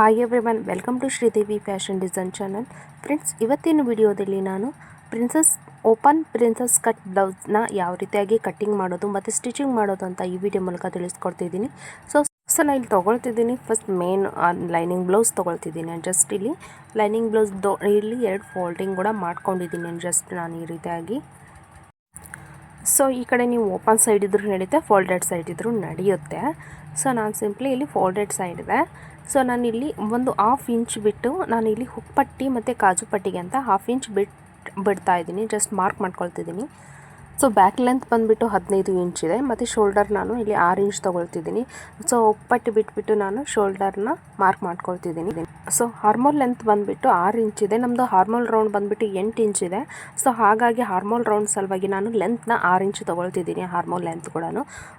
Hi everyone welcome to Sridevi fashion design channel friends ಇವತ್ತಿನ ವಿಡಿಯೋದಲ್ಲಿ ನಾನು ಪ್ರಿನ್ಸಸ್ ಓಪನ್ ಪ್ರಿನ್ಸಸ್ ಕಟ್ ಬ್ಲೌಸ್ನ ಯಾವ ರೀತಿಯಾಗಿ ಕಟ್ಟಿಂಗ್ ಮಾಡೋದು ಮತ್ತು ಸ್ಟಿಚಿಂಗ್ ಮಾಡೋದು ಅಂತ ಈ ವಿಡಿಯೋ ಮೂಲಕ ತಿಳಿಸ್ಕೊಡ್ತಿದ್ದೀನಿ. ಸೊ ಸೊ ನಾನು ಇಲ್ಲಿ ತೊಗೊಳ್ತಿದ್ದೀನಿ. ಫಸ್ಟ್ ಮೇನ್ ಲೈನಿಂಗ್ ಬ್ಲೌಸ್ ತೊಗೊಳ್ತಿದ್ದೀನಿ. ಜಸ್ಟ್ ಇಲ್ಲಿ ಲೈನಿಂಗ್ ಬ್ಲೌಸ್ ದೊ, ಇಲ್ಲಿ ಎರಡು ಫೋಲ್ಡಿಂಗ್ ಕೂಡ ಮಾಡ್ಕೊಂಡಿದ್ದೀನಿ ಜಸ್ಟ್ ನಾನು ಈ ರೀತಿಯಾಗಿ. ಸೊ ಈ ಕಡೆ ನೀವು ಓಪನ್ ಸೈಡ್ ಇದ್ರೂ ನಡೆಯುತ್ತೆ ಫೋಲ್ಡೆಡ್ ಸೈಡ್ ಇದ್ರೂ ನಡೆಯುತ್ತೆ. ಸೊ ನಾನು ಸಿಂಪ್ಲಿ ಇಲ್ಲಿ ಫೋಲ್ಡೆಡ್ ಸೈಡ್ ಇದೆ ಸೊ ನಾನು ಇಲ್ಲಿ ಒಂದು ಹಾಫ್ ಇಂಚ್ ಬಿಟ್ಟು ನಾನು ಇಲ್ಲಿ ಹುಕ್ಪಟ್ಟಿ ಮತ್ತು ಕಾಜು ಪಟ್ಟಿಗೆ ಅಂತ ಹಾಫ್ ಇಂಚ್ ಬಿಟ್ ಬಿಡ್ತಾ ಇದ್ದೀನಿ. ಜಸ್ಟ್ ಮಾರ್ಕ್ ಮಾಡ್ಕೊಳ್ತಿದ್ದೀನಿ. ಸೊ ಬ್ಯಾಕ್ ಲೆಂತ್ ಬಂದುಬಿಟ್ಟು ಹದಿನೈದು ಇಂಚ್ ಇದೆ. ಮತ್ತು ಶೋಲ್ಡರ್ ನಾನು ಇಲ್ಲಿ ಆರು ಇಂಚ್ ತೊಗೊಳ್ತಿದ್ದೀನಿ. ಸೊ ಉಪ್ಪಟ್ಟು ಬಿಟ್ಬಿಟ್ಟು ನಾನು ಶೋಲ್ಡರ್ನ ಮಾರ್ಕ್ ಮಾಡ್ಕೊಳ್ತಿದ್ದೀನಿ. ಸೊ ಹಾರ್ಮೋಲ್ ಲೆಂತ್ ಬಂದುಬಿಟ್ಟು ಆರು ಇಂಚ್ ಇದೆ. ನಮ್ಮದು ಹಾರ್ಮೋಲ್ ರೌಂಡ್ ಬಂದುಬಿಟ್ಟು ಎಂಟು ಇಂಚ್ ಇದೆ. ಸೊ ಹಾಗಾಗಿ ಹಾರ್ಮೋಲ್ ರೌಂಡ್ ಸಲುವಾಗಿ ನಾನು ಲೆಂತ್ನ ಆರು ಇಂಚ್ ತೊಗೊಳ್ತಿದ್ದೀನಿ ಹಾರ್ಮೋಲ್ ಲೆಂತ್ ಕೂಡ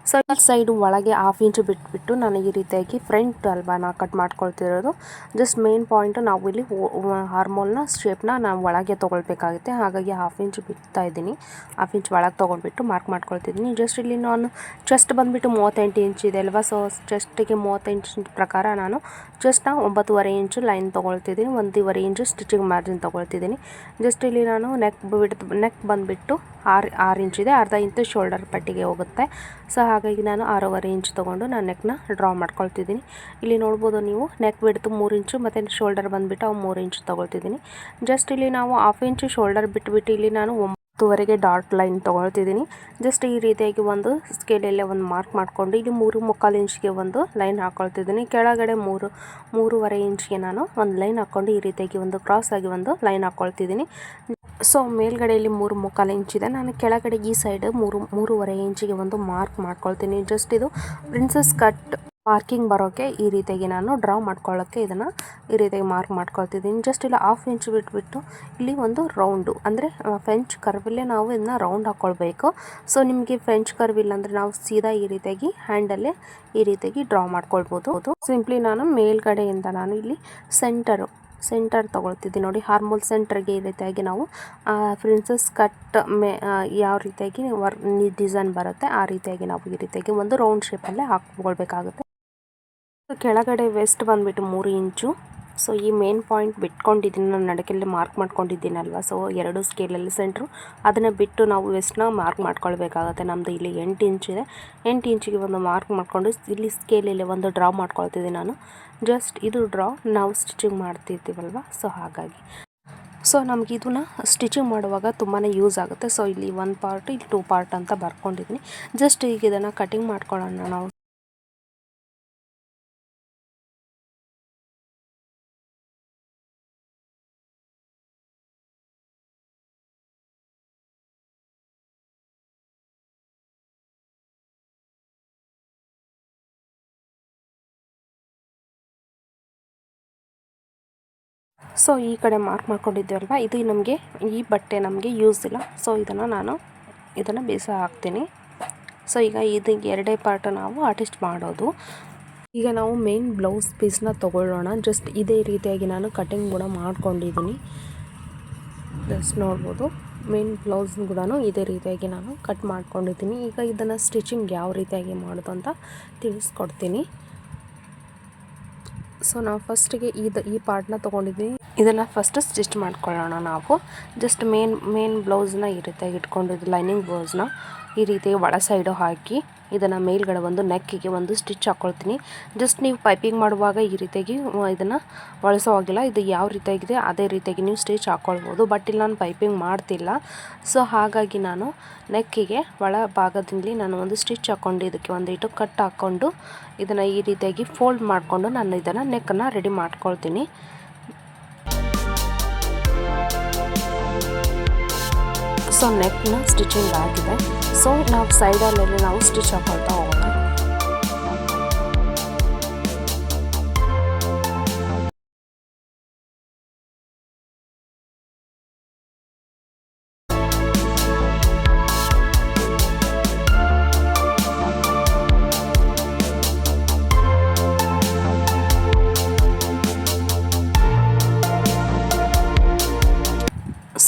ಸೊ ಈ ಸೈಡು ಒಳಗೆ ಹಾಫ್ ಇಂಚ್ ಬಿಟ್ಬಿಟ್ಟು ನಾನು ಈ ರೀತಿಯಾಗಿ ಫ್ರಂಟ್ ಅಲ್ವಾ ನಾ ಕಟ್ ಮಾಡ್ಕೊಳ್ತಿರೋದು. ಜಸ್ಟ್ ಮೇನ್ ಪಾಯಿಂಟು ನಾವು ಇಲ್ಲಿ ಹಾರ್ಮೋಲ್ನ ಶೇಪ್ನ ನಾವು ಒಳಗೆ ತೊಗೊಳ್ಬೇಕಾಗುತ್ತೆ. ಹಾಗಾಗಿ ಹಾಫ್ ಇಂಚ್ ಬಿಡ್ತಾ ಇದ್ದೀನಿ. ಹಾಫ್ ಇಂಚ್ ಒಳಗೆ ತೊಗೊಂಡ್ಬಿಟ್ಟು ಮಾರ್ಕ್ ಮಾಡ್ಕೊಳ್ತಿದ್ದೀನಿ. ಜಸ್ಟ್ ಇಲ್ಲಿ ನಾನು ಚೆಸ್ಟ್ ಬಂದುಬಿಟ್ಟು ಮೂವತ್ತೆಂಟು ಇಂಚ್ ಇದೆ ಅಲ್ವಾ? ಸೊ ಚೆಸ್ಟಿಗೆ ಮೂವತ್ತೆಂಟು ಪ್ರಕಾರ ನಾನು ಜಸ್ಟ್ ನಾವು ಒಂಬತ್ತುವರೆ ಇಂಚು ಲೈನ್ ತೊಗೊಳ್ತಿದ್ದೀನಿ, ಒಂದೂವರೆ ಇಂಚು ಸ್ಟಿಚಿಂಗ್ ಮಾರ್ಜಿನ್ ತೊಗೊಳ್ತಿದ್ದೀನಿ. ಜಸ್ಟ್ ಇಲ್ಲಿ ನಾನು ನೆಕ್ ಬಿಡ್ ನೆಕ್ ಬಂದುಬಿಟ್ಟು ಆರು ಆರು ಇಂಚ್ ಇದೆ, ಅರ್ಧ ಇಂಚು ಶೋಲ್ಡರ್ ಪಟ್ಟಿಗೆ ಹೋಗುತ್ತೆ. ಸೊ ಹಾಗಾಗಿ ನಾನು ಆರೂವರೆ ಇಂಚ್ ತೊಗೊಂಡು ನಾನು ನೆಕ್ನ ಡ್ರಾ ಮಾಡ್ಕೊಳ್ತಿದ್ದೀನಿ. ಇಲ್ಲಿ ನೋಡ್ಬೋದು ನೀವು ನೆಕ್ ಬಿಡ್ತು ಮೂರು ಇಂಚು, ಮತ್ತು ಶೋಲ್ಡರ್ ಬಂದುಬಿಟ್ಟು ಅವು ಮೂರು ಇಂಚು ತೊಗೊಳ್ತಿದ್ದೀನಿ. ಜಸ್ಟ್ ಇಲ್ಲಿ ನಾವು ಹಾಫ್ ಇಂಚು ಶೋಲ್ಡರ್ ಬಿಟ್ಬಿಟ್ಟು ಇಲ್ಲಿ ನಾನು ಹತ್ತುವರೆಗೆ ಡಾಟ್ ಲೈನ್ ತೊಗೊಳ್ತಿದ್ದೀನಿ. ಜಸ್ಟ್ ಈ ರೀತಿಯಾಗಿ ಒಂದು ಸ್ಕೇಲಲ್ಲೇ ಒಂದು ಮಾರ್ಕ್ ಮಾಡಿಕೊಂಡು ಇಲ್ಲಿ ಮೂರು ಮುಕ್ಕಾಲು ಇಂಚ್ಗೆ ಒಂದು ಲೈನ್ ಹಾಕ್ಕೊಳ್ತಿದ್ದೀನಿ ಕೆಳಗಡೆ ಮೂರು, ಮೂರುವರೆ ಇಂಚ್ಗೆ ನಾನು ಒಂದು ಲೈನ್ ಹಾಕ್ಕೊಂಡು ಈ ರೀತಿಯಾಗಿ ಒಂದು ಕ್ರಾಸ್ ಆಗಿ ಒಂದು ಲೈನ್ ಹಾಕ್ಕೊಳ್ತಿದ್ದೀನಿ ಸೊ, ಮೇಲ್ಗಡೆಯಲ್ಲಿ ಮೂರು ಮುಕ್ಕಾಲು ಇಂಚಿದೆ ನಾನು ಕೆಳಗಡೆ ಈ ಸೈಡ್ ಮೂರು, ಮೂರುವರೆ ಇಂಚಿಗೆ ಒಂದು ಮಾರ್ಕ್ ಮಾಡ್ಕೊಳ್ತೀನಿ. ಜಸ್ಟ್ ಇದು ಪ್ರಿನ್ಸಸ್ ಕಟ್ ಮಾರ್ಕಿಂಗ್ ಬರೋಕ್ಕೆ ಈ ರೀತಿಯಾಗಿ ನಾನು ಡ್ರಾ ಮಾಡ್ಕೊಳ್ಳೋಕ್ಕೆ ಇದನ್ನು ಈ ರೀತಿಯಾಗಿ ಮಾರ್ಕ್ ಮಾಡ್ಕೊಳ್ತಿದ್ದೀನಿ. ಜಸ್ಟ್ ಇಲ್ಲ ಹಾಫ್ ಇಂಚ್ ಬಿಟ್ಬಿಟ್ಟು ಇಲ್ಲಿ ಒಂದು ರೌಂಡು ಅಂದರೆ ಫ್ರೆಂಚ್ ಕರ್ವಲ್ಲೇ ನಾವು ಇದನ್ನ ರೌಂಡ್ ಹಾಕ್ಕೊಳ್ಬೇಕು ಸೊ, ನಿಮಗೆ ಫ್ರೆಂಚ್ ಕರ್ವ್ ಇಲ್ಲ ಅಂದರೆ ನಾವು ಸೀದಾ ಈ ರೀತಿಯಾಗಿ ಹ್ಯಾಂಡಲ್ಲೇ ಈ ರೀತಿಯಾಗಿ ಡ್ರಾ ಮಾಡ್ಕೊಳ್ಬೋದು. ಸಿಂಪ್ಲಿ ನಾನು ಮೇಲ್ಗಡೆಯಿಂದ ನಾನು ಇಲ್ಲಿ ಸೆಂಟರು, ಸೆಂಟರ್ ತೊಗೊಳ್ತಿದ್ದೀನಿ. ನೋಡಿ ಹಾರ್ಮೋಲ್ ಸೆಂಟರ್ಗೆ ಈ ರೀತಿಯಾಗಿ ನಾವು ಪ್ರಿನ್ಸಸ್ ಕಟ್ ಮೇ ಯಾವ ರೀತಿಯಾಗಿ ವರ್ ಡಿಸೈನ್ ಬರುತ್ತೆ, ಆ ರೀತಿಯಾಗಿ ನಾವು ಈ ರೀತಿಯಾಗಿ ಒಂದು ರೌಂಡ್ ಶೇಪಲ್ಲೇ ಹಾಕ್ಕೊಳ್ಬೇಕಾಗುತ್ತೆ. ಕೆಳಗಡೆ ವೆಸ್ಟ್ ಬಂದುಬಿಟ್ಟು ಮೂರು ಇಂಚು. ಸೊ ಈ ಮೇನ್ ಪಾಯಿಂಟ್ ಬಿಟ್ಕೊಂಡಿದ್ದೀನಿ. ನಾನು ನಡಕೆಲ್ಲಿ ಮಾರ್ಕ್ ಮಾಡ್ಕೊಂಡಿದ್ದೀನಲ್ವ? ಸೊ ಎರಡು ಸ್ಕೇಲಲ್ಲಿ ಸೆಂಟ್ರು ಅದನ್ನು ಬಿಟ್ಟು ನಾವು ವೆಸ್ಟ್ನ ಮಾರ್ಕ್ ಮಾಡ್ಕೊಳ್ಬೇಕಾಗತ್ತೆ. ನಮ್ಮದು ಇಲ್ಲಿ ಎಂಟು ಇಂಚಿದೆ ಎಂಟು ಇಂಚಿಗೆ ಒಂದು ಮಾರ್ಕ್ ಮಾಡಿಕೊಂಡು ಇಲ್ಲಿ ಸ್ಕೇಲಲ್ಲಿ ಒಂದು ಡ್ರಾ ಮಾಡ್ಕೊಳ್ತಿದ್ದೀನಿ ನಾನು. ಜಸ್ಟ್ ಇದು ಡ್ರಾ ನಾವು ಸ್ಟಿಚಿಂಗ್ ಮಾಡ್ತಿರ್ತೀವಲ್ವ? ಸೊ ಹಾಗಾಗಿ. ಸೊ ನಮ್ಗೆ ಇದನ್ನ ಸ್ಟಿಚಿಂಗ್ ಮಾಡುವಾಗ ತುಂಬಾ ಯೂಸ್ ಆಗುತ್ತೆ. ಸೊ ಇಲ್ಲಿ ಒನ್ ಪಾರ್ಟ್ ಇಲ್ಲಿ ಟೂ ಪಾರ್ಟ್ ಅಂತ ಬರ್ಕೊಂಡಿದ್ದೀನಿ. ಜಸ್ಟ್ ಈಗ ಇದನ್ನು ಕಟಿಂಗ್ ಮಾಡ್ಕೊಳ್ಳೋಣ ನಾವು. ಸೊ, ಈ ಕಡೆ ಮಾರ್ಕ್ ಮಾಡ್ಕೊಂಡಿದ್ದೀವಲ್ವ ಇದು ನಮಗೆ, ಈ ಬಟ್ಟೆ ನಮಗೆ ಯೂಸ್ ಇಲ್ಲ. ಸೊ ಇದನ್ನು ನಾನು ಇದನ್ನು ಬೇಸ ಹಾಕ್ತೀನಿ. ಸೊ ಈಗ ಇದು ಎರಡೇ ಪಾರ್ಟ್ ನಾವು ಆರ್ಟಿಸ್ಟ್ ಮಾಡೋದು. ಈಗ ನಾವು ಮೇನ್ ಬ್ಲೌಸ್ ಪೀಸ್ನ ತೊಗೊಳ್ಳೋಣ. ಜಸ್ಟ್ ಇದೇ ರೀತಿಯಾಗಿ ನಾನು ಕಟಿಂಗ್ ಕೂಡ ಮಾಡ್ಕೊಂಡಿದ್ದೀನಿ. ಜಸ್ಟ್ ನೋಡ್ಬೋದು. ಮೇನ್ ಬ್ಲೌಸ್ ಕೂಡ ಇದೇ ರೀತಿಯಾಗಿ ನಾನು ಕಟ್ ಮಾಡ್ಕೊಂಡಿದ್ದೀನಿ. ಈಗ ಇದನ್ನು ಸ್ಟಿಚಿಂಗ್ ಯಾವ ರೀತಿಯಾಗಿ ಮಾಡೋದು ಅಂತ ತಿಳಿಸ್ಕೊಡ್ತೀನಿ. ಸೊ ನಾವು ಫಸ್ಟಿಗೆ ಇದು ಈ ಪಾರ್ಟ್ನ ತೊಗೊಂಡಿದ್ದೀವಿ ಇದನ್ನು ಫಸ್ಟ್ ಸ್ಟಿಚ್ ಮಾಡ್ಕೊಳ್ಳೋಣ ನಾವು. ಜಸ್ಟ್ ಮೇನ್ ಮೇನ್ ಬ್ಲೌಸ್ನ ಈ ರೀತಿಯಾಗಿ ಇಟ್ಕೊಂಡಿದ್ದು ಲೈನಿಂಗ್ ಬ್ಲೌಸ್ನ ಈ ರೀತಿ ಒಳ ಸೈಡು ಹಾಕಿ ಇದನ್ನು ಮೇಲ್ಗಡೆ ಒಂದು ನೆಕ್ಕಿಗೆ ಒಂದು ಸ್ಟಿಚ್ ಹಾಕ್ಕೊಳ್ತೀನಿ ಜಸ್ಟ್ ನೀವು ಪೈಪಿಂಗ್ ಮಾಡುವಾಗ ಈ ರೀತಿಯಾಗಿ ಇದನ್ನು ಬಳಸೋವಾಗಿಲ್ಲ. ಇದು ಯಾವ ರೀತಿಯಾಗಿದೆ ಅದೇ ರೀತಿಯಾಗಿ ನೀವು ಸ್ಟಿಚ್ ಹಾಕ್ಕೊಳ್ಬೋದು ಬಟ್ ಇಲ್ಲಿ ನಾನು ಪೈಪಿಂಗ್ ಮಾಡ್ತಿಲ್ಲ. ಸೊ ಹಾಗಾಗಿ ನಾನು ನೆಕ್ಕಿಗೆ ಒಳ ಭಾಗದಲ್ಲಿ ನಾನು ಒಂದು ಸ್ಟಿಚ್ ಹಾಕ್ಕೊಂಡು ಇದಕ್ಕೆ ಒಂದು ಇಟ್ಟು ಕಟ್ ಹಾಕ್ಕೊಂಡು ಇದನ್ನು ಈ ರೀತಿಯಾಗಿ ಫೋಲ್ಡ್ ಮಾಡಿಕೊಂಡು ನಾನು ಇದನ್ನು ನೆಕ್ಕನ್ನು ರೆಡಿ ಮಾಡ್ಕೊಳ್ತೀನಿ. ಸೊ ನೆಕ್ನ ಸ್ಟಿಚಿಂಗ್ ಆಗಿದೆ. ಸೊ ನಾವು ಸೈಡಲ್ಲೆಲ್ಲ ನಾವು ಸ್ಟಿಚ್ ಹಾಕೊಳ್ತಾ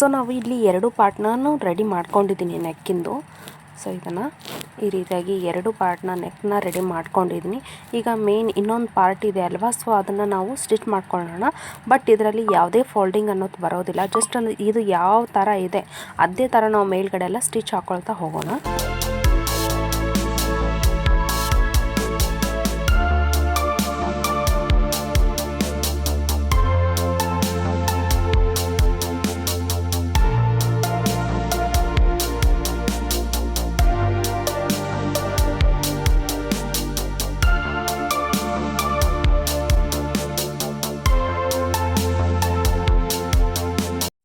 ಸೊ ನಾವು ಇಲ್ಲಿ ಎರಡು ಪಾರ್ಟ್ನೂ ರೆಡಿ ಮಾಡ್ಕೊಂಡಿದ್ದೀನಿ ನೆಕ್ಕಿಂದು ಸೊ ಇದನ್ನು ಈ ರೀತಿಯಾಗಿ ಎರಡು ಪಾರ್ಟ್ನ ನೆಕ್ನ ರೆಡಿ ಮಾಡ್ಕೊಂಡಿದ್ದೀನಿ. ಈಗ ಮೇನ್ ಇನ್ನೊಂದು ಪಾರ್ಟ್ ಇದೆ ಅಲ್ವಾ? ಸೊ ಅದನ್ನು ನಾವು ಸ್ಟಿಚ್ ಮಾಡ್ಕೊಳ್ಳೋಣ. ಬಟ್ ಇದರಲ್ಲಿ ಯಾವುದೇ ಫೋಲ್ಡಿಂಗ್ ಅನ್ನೋದು ಬರೋದಿಲ್ಲ. ಜಸ್ಟ್ ಇದು ಯಾವ ಥರ ಇದೆ, ಅದೇ ಥರ ನಾವು ಮೇಲ್ಗಡೆ ಎಲ್ಲ ಸ್ಟಿಚ್ ಹಾಕ್ಕೊಳ್ತಾ ಹೋಗೋಣ.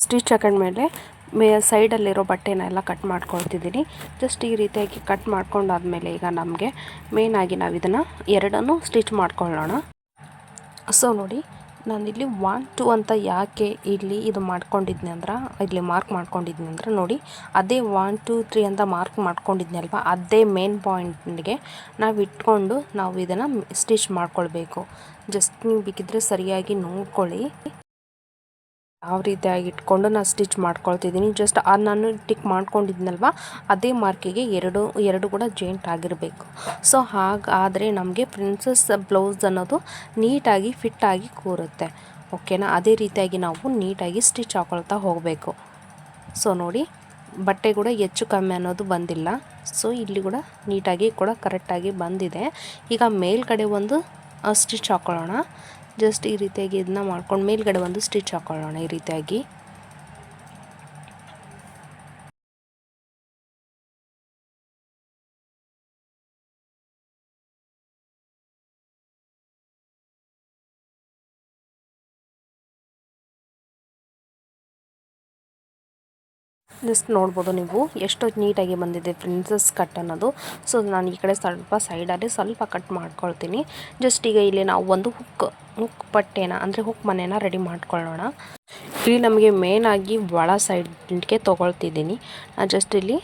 ಸ್ಟಿಚ್ ಹಾಕೊಂಡ್ಮೇಲೆ ಮೇ ಸೈಡಲ್ಲಿರೋ ಬಟ್ಟೆನ ಎಲ್ಲ ಕಟ್ ಮಾಡ್ಕೊಳ್ತಿದ್ದೀನಿ. ಜಸ್ಟ್ ಈ ರೀತಿಯಾಗಿ ಕಟ್ ಮಾಡ್ಕೊಂಡಾದ್ಮೇಲೆ ಈಗ ನಮಗೆ ಮೇಯ್ನಾಗಿ ನಾವು ಇದನ್ನು ಎರಡನ್ನು ಸ್ಟಿಚ್ ಮಾಡ್ಕೊಳ್ಳೋಣ. ಸೊ ನೋಡಿ, ನಾನಿಲ್ಲಿ ಒನ್ ಟು ಅಂತ ಯಾಕೆ ಇಲ್ಲಿ ಇದು ಮಾಡ್ಕೊಂಡಿದ್ನಿ ಅಂದ್ರೆ, ಇಲ್ಲಿ ಮಾರ್ಕ್ ಮಾಡ್ಕೊಂಡಿದ್ನಿ ಅಂದ್ರೆ, ನೋಡಿ, ಅದೇ ಒನ್ ಟು ತ್ರೀ ಅಂತ ಮಾರ್ಕ್ ಮಾಡ್ಕೊಂಡಿದ್ನಿ ಅಲ್ವಾ? ಅದೇ ಮೇನ್ ಪಾಯಿಂಟ್ಗೆ ನಾವು ಇಟ್ಕೊಂಡು ನಾವು ಇದನ್ನು ಸ್ಟಿಚ್ ಮಾಡ್ಕೊಳ್ಬೇಕು. ಜಸ್ಟ್ ನೀವು ಬೇಕಿದ್ರೆ ಸರಿಯಾಗಿ ನೋಡ್ಕೊಳ್ಳಿ. ಯಾವ ರೀತಿಯಾಗಿ ಇಟ್ಕೊಂಡು ನಾನು ಸ್ಟಿಚ್ ಮಾಡ್ಕೊಳ್ತಿದ್ದೀನಿ. ಜಸ್ಟ್ ಅದು ನಾನು ಟಿಕ್ ಮಾಡ್ಕೊಂಡಿದ್ನಲ್ವ? ಅದೇ ಮಾರ್ಕಿಗೆ ಎರಡು ಎರಡು ಕೂಡ ಜಾಯಿಂಟ್ ಆಗಿರಬೇಕು. ಸೊ ಹಾಗಾದರೆ ನಮಗೆ ಪ್ರಿನ್ಸಸ್ ಬ್ಲೌಸ್ ಅನ್ನೋದು ನೀಟಾಗಿ ಫಿಟ್ಟಾಗಿ ಕೂರುತ್ತೆ. ಓಕೆನಾ ಅದೇ ರೀತಿಯಾಗಿ ನಾವು ನೀಟಾಗಿ ಸ್ಟಿಚ್ ಹಾಕೊಳ್ತಾ ಹೋಗಬೇಕು. ಸೊ ನೋಡಿ, ಬಟ್ಟೆ ಕೂಡ ಹೆಚ್ಚು ಕಮ್ಮಿ ಅನ್ನೋದು ಬಂದಿಲ್ಲ. ಸೊ ಇಲ್ಲಿ ಕೂಡ ನೀಟಾಗಿ ಕೂಡ ಕರೆಕ್ಟಾಗಿ ಬಂದಿದೆ. ಈಗ ಮೇಲ್ಗಡೆ ಒಂದು ಸ್ಟಿಚ್ ಹಾಕೊಳ್ಳೋಣ. ಜಸ್ಟ್ ಈ ರೀತಿಯಾಗಿ ಇದನ್ನ ಮಾಡ್ಕೊಂಡು ಮೇಲ್ಗಡೆ ಒಂದು ಸ್ಟಿಚ್ ಹಾಕೊಳ್ಳೋಣ ಈ ರೀತಿಯಾಗಿ. ಜಸ್ಟ್ ನೋಡ್ಬೋದು ನೀವು ಎಷ್ಟು ನೀಟಾಗಿ ಬಂದಿದೆ ಪ್ರಿನ್ಸಸ್ ಕಟ್ ಅನ್ನೋದು. ಸೊ ನಾನು ಈ ಕಡೆ ಸ್ವಲ್ಪ ಸೈಡಲ್ಲಿ ಸ್ವಲ್ಪ ಕಟ್ ಮಾಡ್ಕೊಳ್ತೀನಿ. ಜಸ್ಟ್ ಈಗ ಇಲ್ಲಿ ನಾವು ಒಂದು ಹುಕ್ ಹುಕ್ ಪಟ್ಟೆನ ಅಂದರೆ ಹುಕ್ ಮನೆನ ರೆಡಿ ಮಾಡ್ಕೊಳ್ಳೋಣ ಇಲ್ಲಿ ನಮಗೆ ಮೇನ್ ಆಗಿ ಒಳ ಸೈಡ್ಗೆ ತೊಗೊಳ್ತಿದ್ದೀನಿ. ಜಸ್ಟ್ ಇಲ್ಲಿ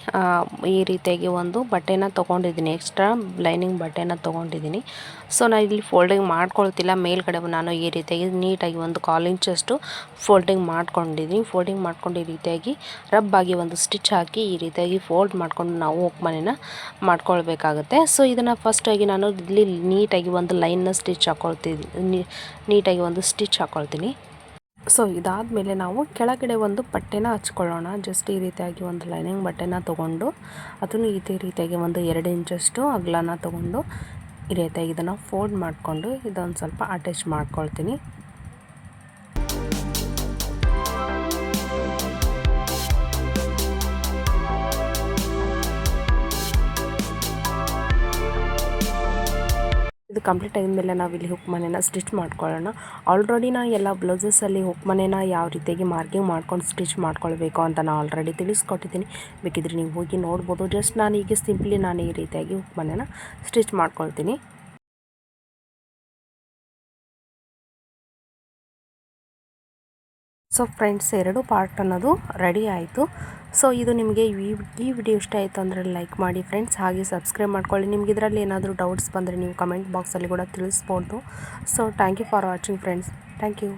ಈ ರೀತಿಯಾಗಿ ಒಂದು ಬಟ್ಟೆನ ತೊಗೊಂಡಿದ್ದೀನಿ. ಎಕ್ಸ್ಟ್ರಾ ಲೈನಿಂಗ್ ಬಟ್ಟೆನ ತೊಗೊಂಡಿದ್ದೀನಿ. ಸೊ ನಾನು ಇಲ್ಲಿ ಫೋಲ್ಡಿಂಗ್ ಮಾಡ್ಕೊಳ್ತಿಲ್ಲ. ಮೇಲ್ಗಡೆ ನಾನು ಈ ರೀತಿಯಾಗಿ ನೀಟಾಗಿ ಒಂದು ಕಾಲ್ ಇಂಚಷ್ಟು ಫೋಲ್ಡಿಂಗ್ ಮಾಡ್ಕೊಂಡಿದ್ದೀನಿ. ಫೋಲ್ಡಿಂಗ್ ಮಾಡ್ಕೊಂಡು ಈ ರೀತಿಯಾಗಿ ರಬ್ಬಾಗಿ ಒಂದು ಸ್ಟಿಚ್ ಹಾಕಿ ಈ ರೀತಿಯಾಗಿ ಫೋಲ್ಡ್ ಮಾಡ್ಕೊಂಡು ನಾವು ಹೋಗಿ ಮನೇನ ಮಾಡ್ಕೊಳ್ಬೇಕಾಗುತ್ತೆ. ಸೊ ಇದನ್ನು ಫಸ್ಟಾಗಿ ನಾನು ಇಲ್ಲಿ ನೀಟಾಗಿ ಒಂದು ಲೈನ್ನ ಸ್ಟಿಚ್ ಹಾಕೊಳ್ತಿದ್ದೀನಿ ನೀಟಾಗಿ ಒಂದು ಸ್ಟಿಚ್ ಹಾಕ್ಕೊಳ್ತೀನಿ ಸೊ ಇದಾದಮೇಲೆ ನಾವು ಕೆಳಗಡೆ ಒಂದು ಬಟ್ಟೆನ ಹಚ್ಕೊಳ್ಳೋಣ. ಜಸ್ಟ್ ಈ ರೀತಿಯಾಗಿ ಒಂದು ಲೈನಿಂಗ್ ಬಟ್ಟೆನ ತೊಗೊಂಡು, ಅದನ್ನು ಇದೇ ರೀತಿಯಾಗಿ ಒಂದು ಎರಡು ಇಂಚಷ್ಟು ಅಗಲನ ತೊಗೊಂಡು, ಈ ರೀತಿಯಾಗಿ ಇದನ್ನು ಫೋಲ್ಡ್ ಮಾಡಿಕೊಂಡು ಇದೊಂದು ಸ್ವಲ್ಪ ಅಟ್ಯಾಚ್ ಮಾಡ್ಕೊಳ್ತೀನಿ. ಇದು ಕಂಪ್ಲೀಟ್ ಆಗಿದ್ಮೇಲೆ ನಾವು ಇಲ್ಲಿ ಹುಕ್ ಮನೆನ ಸ್ಟಿಚ್ ಮಾಡ್ಕೊಳ್ಳೋಣ. ಆಲ್ರೆಡಿ ನಾ ಎಲ್ಲ ಬ್ಲೌಸಸಲ್ಲಿ ಹುಕ್ ಮನೆನ ಯಾವ ರೀತಿಯಾಗಿ ಮಾರ್ಕಿಂಗ್ ಮಾಡ್ಕೊಂಡು ಸ್ಟಿಚ್ ಮಾಡ್ಕೊಳ್ಬೇಕು ಅಂತ ನಾನು ಆಲ್ರೆಡಿ ತಿಳಿಸ್ಕೊಟ್ಟಿದ್ದೀನಿ. ಬೇಕಿದ್ರೆ ನೀವು ಹೋಗಿ ನೋಡ್ಬೋದು. ಜಸ್ಟ್ ನಾನು ಈಗ ಸಿಂಪ್ಲಿ ನಾನು ಈ ರೀತಿಯಾಗಿ ಹುಕ್ ಮನೆನ ಸ್ಟಿಚ್ ಮಾಡ್ಕೊಳ್ತೀನಿ. ಸೊ ಫ್ರೆಂಡ್ಸ್ ಎರಡು ಪಾರ್ಟ್ ಅನ್ನೋದು ರೆಡಿ ಆಯಿತು. ಸೊ ಇದು ನಿಮಗೆ ಈ ವಿಡಿಯೋ ಇಷ್ಟ ಆಯಿತು ಅಂದರೆ ಲೈಕ್ ಮಾಡಿ ಫ್ರೆಂಡ್ಸ್ ಹಾಗೆ ಸಬ್ಸ್ಕ್ರೈಬ್ ಮಾಡ್ಕೊಳ್ಳಿ. ನಿಮ್ಗೆ ಇದರಲ್ಲಿ ಏನಾದರೂ ಡೌಟ್ಸ್ ಬಂದರೆ ನೀವು ಕಮೆಂಟ್ ಬಾಕ್ಸಲ್ಲಿ ಕೂಡ ತಿಳಿಸ್ಬೋದು. So thank you for watching friends thank you